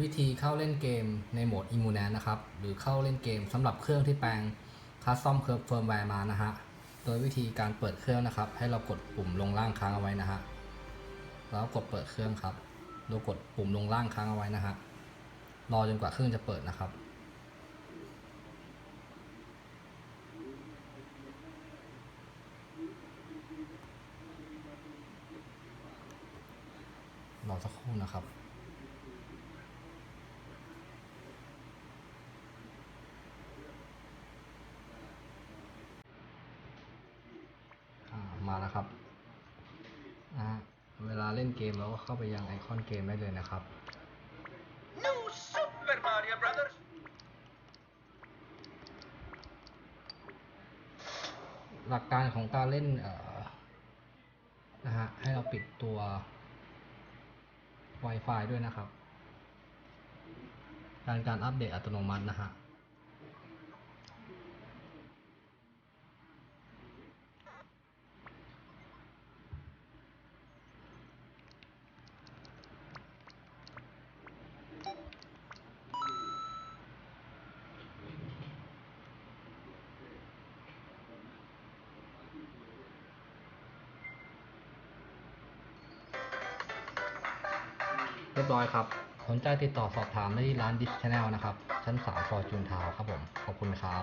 วิธีเข้าเล่นเกมในโหมด i m m u n a n นะครับ หรือเข้าเล่นเกมสำหรับเครื่องที่แปลงคัสตอมเฟิร์มแวร์มานะฮะ โดยวิธีการเปิดเครื่องนะครับ ให้เรากดปุ่มลงล่างค้างเอาไว้นะฮะ แล้วกดเปิดเครื่องครับ เรากดปุ่มลงล่างค้างเอาไว้นะฮะ รอจนกว่าเครื่องจะเปิดนะครับ รอสักครู่นะครับ อ่า มาแล้วครับอ่าเวลาเล่นเกมเราก็เข้าไปยังไอคอนเกมได้เลยนะครับ New Super Mario Brothers. หลักการของการเล่นเอ่อนะฮะให้เราปิดตัว Wi-Fi ด้วยนะครับ การการอัปเดตอัตโนมัตินะฮะ เรียบร้อยครับ สนใจติดต่อสอบถามได้ที่ร้าน Dish Channel นะครับ ชั้น3 Fortune Town ครับผม ขอบคุณครับ